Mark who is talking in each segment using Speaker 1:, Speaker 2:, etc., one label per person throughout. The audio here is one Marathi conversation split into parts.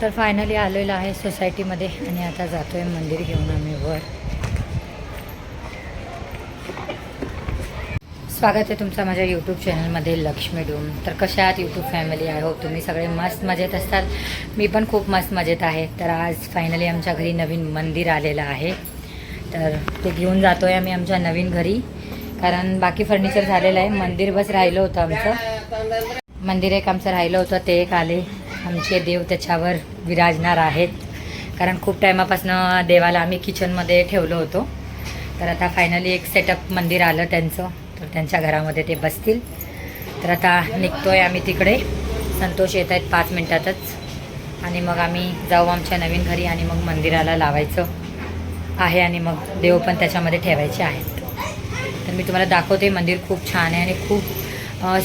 Speaker 1: तर फायनली आलेलो आहे सोसायटीमध्ये आणि आता जातोय मंदिर घेऊन आम्ही वर. स्वागत आहे तुमचा माझ्या यूट्यूब चॅनलमध्ये लक्ष्मी डूम. तर कशा आहात यूट्यूब फॅमिली आहे हो तुम्ही सगळे मस्त मजेत असतात. मी पण खूप मस्त मजेत आहे. तर आज फायनली आमच्या घरी नवीन मंदिर आलेलं आहे. तर ते घेऊन जातो आहे आम्ही आमच्या नवीन घरी. कारण बाकी फर्निचर झालेलं आहे. मंदिर बस राहिलं होतं आमचं. मंदिर एक आमचं राहिलं होतं ते एक आले. आमचे देव त्याच्यावर विराजणार आहेत. कारण खूप टायमापासून देवाला आम्ही किचनमध्ये ठेवलो होतो. तर आता फायनली एक सेटअप मंदिर आलं त्यांचं. तर त्यांच्या घरामध्ये ते बसतील. तर आता निघतो आहे आम्ही तिकडे. संतोष येत आहेत पाच मिनटातच. आणि मग आम्ही जाऊ आमच्या नवीन घरी आणि मग मंदिराला लावायचं आहे आणि मग देव पण त्याच्यामध्ये ठेवायचे आहेत. तर मी तुम्हाला दाखवते मंदिर खूप छान आहे आणि खूप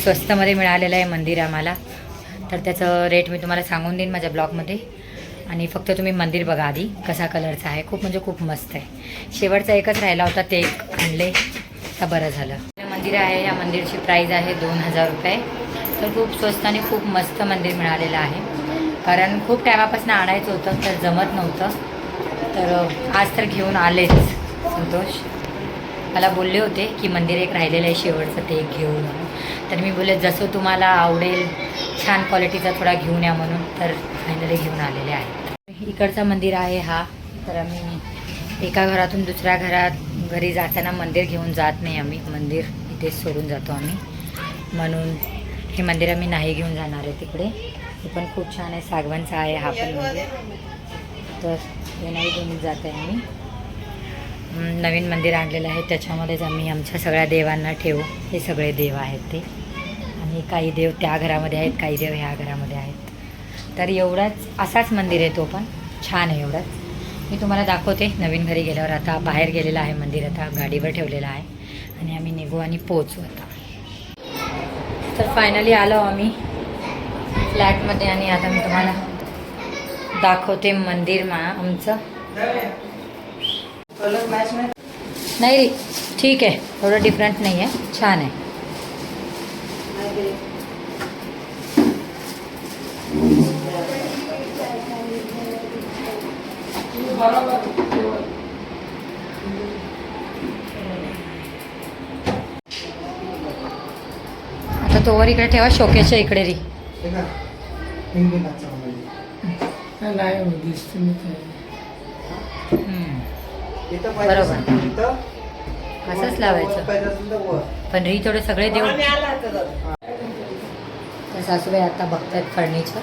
Speaker 1: स्वस्तमध्ये मिळालेलं आहे मंदिर आम्हाला. तर त्याचं रेट मी तुम्हाला सांगून देईन माझ्या ब्लॉगमध्ये आणि फक्त तुम्ही मंदिर बघा आधी कसा कलरचा आहे. खूप म्हणजे खूप मस्त आहे. शेवटचा एकच राहिला होता ते एक आणले तर बरं झालं. मंदिर आहे या मंदिरची प्राईज आहे दोन हजार रुपये. तर खूप स्वस्त आणि खूप मस्त मंदिर मिळालेलं आहे. कारण खूप टायमापासून आणायचं होतं तर जमत नव्हतं. तर आज तर घेऊन आलेच संतोष. मला बोलले होते की मंदिर एक राहिलेलं आहे शेवटचं ते एक घेऊन तर मी बोलले जसं तुम्हाला आवडेल छान क्वालिटीचा थोडा घेऊन या म्हणून तर फायनली घेऊन आलेले आहेत इकडचा मंदिर आहे हा. तर आम्ही एका घरातून दुसऱ्या घरात घरी जाताना मंदिर घेऊन जात नाही आम्ही. मंदिर इथेच सोडून जातो आम्ही. म्हणून हे मंदिर आम्ही नाही घेऊन जाणार आहे तिकडे. हे पण खूप छान आहे. सागवानचा आहे हा पण मंदिर. तर हे नाही घेऊन जात आहे आम्ही. नवीन मंदिर आणलेलं आहे. त्याच्यामध्येच आम्ही आमच्या सगळ्या देवांना ठेवू. हे सगळे देव आहेत ते. आणि काही देव त्या घरामध्ये आहेत काही देव ह्या घरामध्ये आहेत. तर एवढाच असाच मंदिर आहे तो पण. छान आहे एवढाच. मी तुम्हाला दाखवते नवीन घरी गेल्यावर आता बाहेर गेलेलं आहे मंदिर आता गाडीवर ठेवलेलं आहे. आणि आम्ही निघू आणि पोचू आता. तर फायनली आलो आम्ही फ्लॅटमध्ये आणि आता मी तुम्हाला दाखवते मंदिर मा आमचं. नाही रे ठीक आहे. एवढं डिफरंट नाही आहे छान आहे. आता तो वर इकडे ठेवा शोकेच्या इकडे री. बरोबर. असंच लावायचं. पण री थोडे सगळे देऊ तर सासूबाई आता बघतायत फर्निचर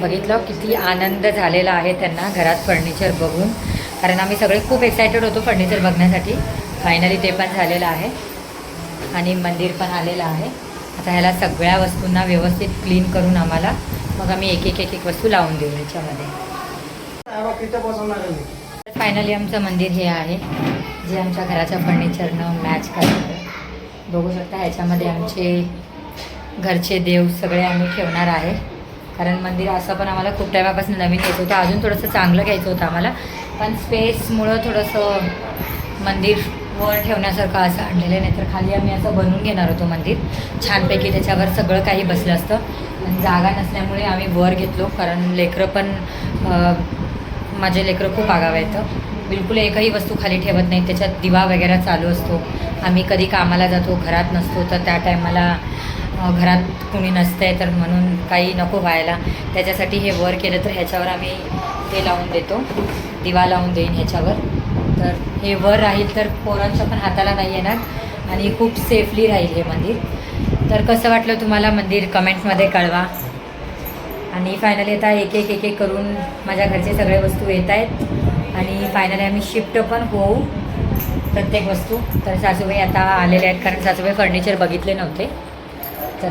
Speaker 1: बघितलं किती आनंद झालेला आहे त्यांना घरात फर्निचर बघून. कारण आम्ही सगळे खूप एक्सायटेड होतो फर्निचर बघण्यासाठी. फायनली ते पण झालेलं आहे. आणि मंदिर पण आलेलं आहे. आता ह्याला सगळ्या वस्तूंना व्यवस्थित क्लीन करून आम्हाला मग आम्ही एक एक एक एक वस्तू लावून देऊ ह्याच्यामध्ये फायनली आमचं मंदिर हे आहे. जे आमच्या घराच्या फर्निचरनं मॅच करतं बघू शकता ह्याच्यामध्ये आमचे घरचे देव सगळे आम्ही ठेवणार आहे. कारण मंदिर असं पण आम्हाला खूप टायमापासून नवीन घ्यायचं होतं. अजून थोडंसं चांगलं घ्यायचं होतं आम्हाला. पण स्पेसमुळं थोडंसं मंदिर वर ठेवण्यासारखं असं आणलेलं आहे. नाहीतर खाली आम्ही असं बनवून घेणार होतो मंदिर. छानपैकी त्याच्यावर सगळं काही बसलं असतं. पण जागा नसल्यामुळे आम्ही वर घेतलो. कारण लेकरं पण माझे लेकरं खूप आगावं येतं बिलकुल एकही वस्तू खाली ठेवत नाही. त्याच्यात दिवा वगैरे चालू असतो. आम्ही कधी कामाला जातो घरात नसतो तर त्या टायमाला घरात कुणी नसतंय तर म्हणून काही नको व्हायला. त्याच्यासाठी हे वर केलं तर ह्याच्यावर आम्ही ते लावून देतो. दिवा लावून देईन ह्याच्यावर. तर हे वर राहील तर पोरांच्या पण हाताला नाही येणार आणि खूप सेफली राहील हे मंदिर. तर कसं वाटलं तुम्हाला मंदिर? कमेंट्समध्ये कळवा. आणि फायनली आता एक एक एक एक करून माझ्या घरचे सगळे वस्तू येत आहेत. आणि फायनली आम्ही शिफ्ट पण होऊ प्रत्येक वस्तू. तर सासूबाई आता आलेले आहेत कारण सासूबाई फर्निचर बघितले नव्हते. तर